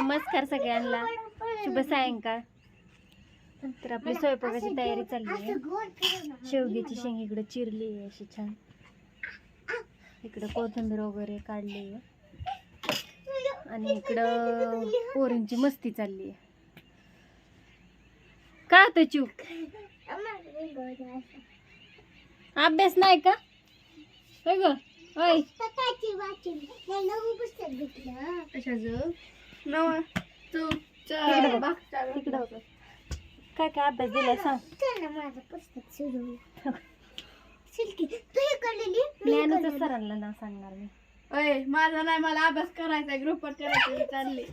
नमस्कार सगळ्यांना. शुभ सायंकाळ. तर आपली स्वयंपाकाची तयारी चालली आहे. शेवग्याची शेंग इकडं चिरली आहे अशी छान. इकडं कोथिंबीर वगैरे काढली आहे. आणि इकडं पोरींची मस्ती चालली आहे. का तो चूक अभ्यास नाही का? होय ग होय कशाचं? बघ. तिकडं बघ. काय काय अभ्यास दिलाय सांग ज्ञानाचं सरांना नाव सांगणार मी अय माझा नाही मला अभ्यास करायचा ग्रुपवर करायचं मी। चालली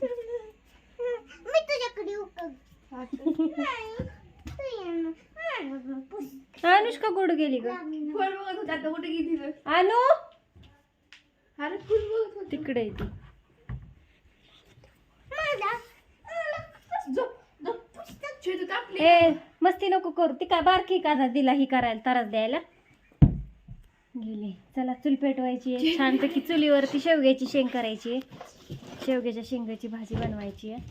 मी तुझ्याकडे येऊ का? अनुष्का कुठं गेली ग फ़ोन बघत होता आता कुठे गेली रे? अनु अरे फुल बघत होती तिकडे आहे ती ए मस्ती नको करू. ती काय बारकी का दिला ही करायला त्रास द्यायला. गेली. चला चूल पेटवायची आहे. छानपैकी चुलीवरती शेवग्याची शेंग करायची आहे. शेवग्याच्या शेंगाची भाजी बनवायची आहे.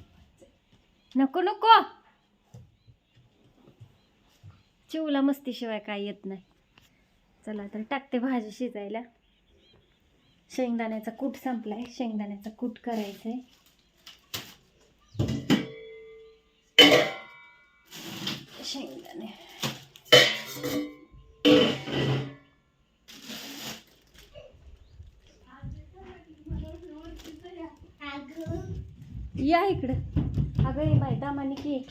नको नको! चिवला मस्तीशिवाय काय येत नाही. चला तर टाकते भाजी शिजायला. शेंगदाण्याचा कूट संपलाय. शेंगदाण्याचा कूट करायचा आहे या इकडं. अगं हे बाय दामाने की.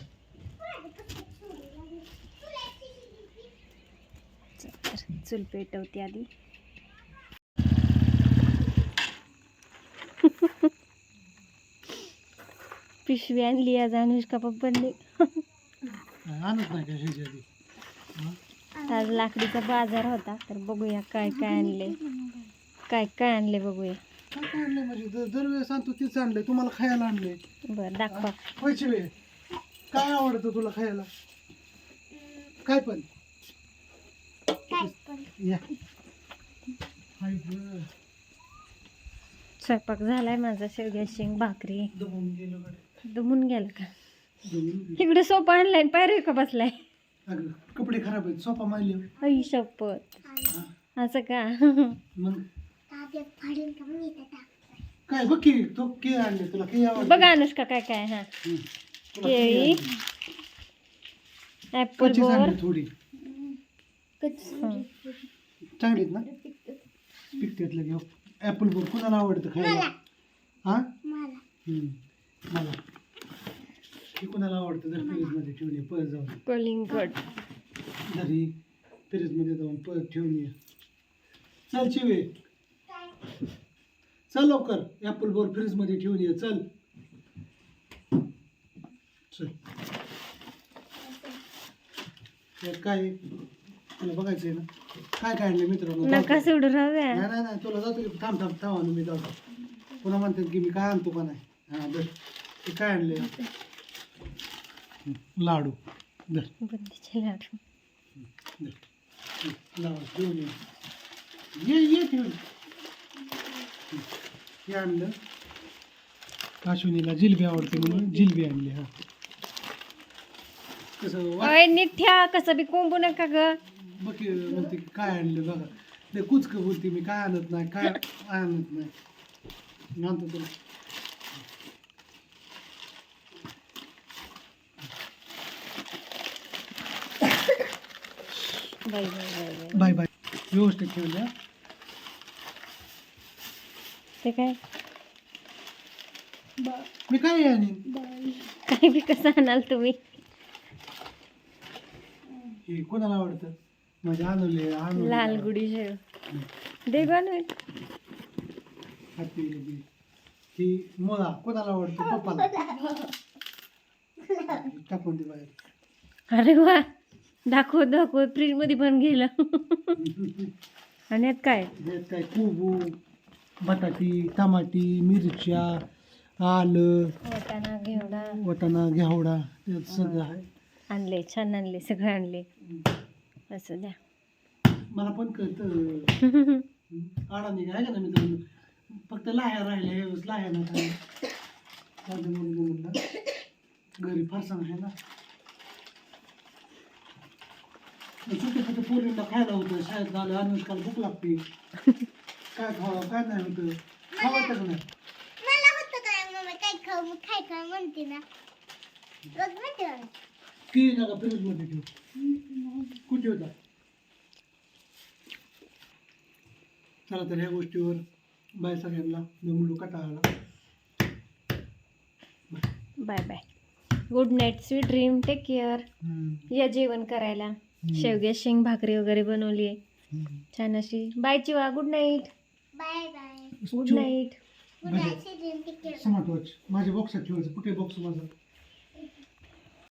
चल पेटवते आधी. पिशवी आणली आज अनुष्का पप्पांनी. आज लाकडीचा बाजार होता तर बघूया काय काय आणले. काय काय आणले बघूया. काय आणलंय म्हणजे? दर दरवेळेस आणतो तीच आणलंय तुम्हाला खायला आणलंय. बर दाखवा. पैसे वेळ काय आवडतं तुला खायला? काय पण. या. हाय गं. स्वयंपाक झालाय माझा शेवग्या शेंग भाकरी. दमून गेलो गड्या. दमून गेला का? दमून गेलो. इकडे सोपा आणलाय पायरी का बसलाय. अगं कपडे खराब आहेत. सोपा मारले आई शपथ. असं का? मग? काय बघ की तो के आणले तुला के आवडतं? बघा अनुष्का काय काय हा. हं. तुला केळी आवडतं. ऍपल कच्चीच बोर. आणली थोडी. चांगली आहेत ना? पिकतात लगे ॲपल बोर कुणाला आवडतं खायला? हा? हम्म. मला. हे कुणाला आवडतं? जर फ्रीजमध्ये ठेवून ये पळत जाऊन. कलिंगड. घरी फ्रीजमध्ये जाऊन पळत ठेवून ये चल चिवे चल लवकर ॲपल बोर फ्रीजमध्ये ठेवून ये चल. चल. काय? तुला बघायचं आहे ना? काय काय आणलं मित्रांनो? नका सोडू नाही नाही नाही तुला जातो की थांब थांब थांब आणू मी जातो पुन्हा म्हणतात की मी काय आणतो का नाही? हां दर ते काय आणले लाडू. दर बुंदीचे लाडू. दर ये. ये ये ठेवून हं. आणलं. अश्विनीला जिलबी आवडते म्हणून जिलबी आणली हा. कसं वा- अय निठ्या कसं बी कोंबू नका ग. बघ की म्हणते की काय आणलं बघा. ते कुचक बोलते मी काय आणत नाही काय आणत नाही. आणतो तुला. बाई बाई बाई बाई बाय बाय. व्यवस्थित द्या ते काय? मी काय आणीन? काय बी कसं आणाल तुम्ही? हे कोणाला आवडतं? म्हणजे आणले आणून लाल गुडी शेव दे ग ना. हाती लगी. ही मुळा कोणाला आवडतं? पप्पाला. टाकून दे बाहेर. अरे वा. दाखव दाखव. फ्रीजमध्ये पण गेलं. आणि यात काय? यात काय? कोबू. बटाटी टमाटी मिरच्या आलं वाटाणा घेवडा. वटाणा घेवडा सगळं आहे. आणले छान आणले सगळं आणले. असं द्या. मला पण कळतं. निघा आहे का ना मित्रांनो? फक्त लाह्या राहिल्या यावेळेस लाह्या दे म्हणून म्हणलं घरी फारसा आहे ना? फक्त पोरीला खायला होतं. शाळेत आलं अनुष्काला भूक लागते. काय खावं काय नाही होतं खावायचं का नाही? मला होतं काय मम्मी काय खाऊ मग काय खाऊ म्हणते ना. बघ म्हणते मला. की नका फ्रीजमध्ये ठेव. कुठे होता? चला तर ह्या गोष्टीवर बाय सगळ्यांना जमलो कटाळाला bye bye. Good night sweet dream take care hmm. या जेवण करायला. शेवग्या शेंग भाकरी वगैरे बनवली आहे. हम्म. छान अशी. बाय चिवा. Good night bye bye. Good night good night माझ्या बॉक्सात ठेवायचं. कुठे बॉक्स माझा?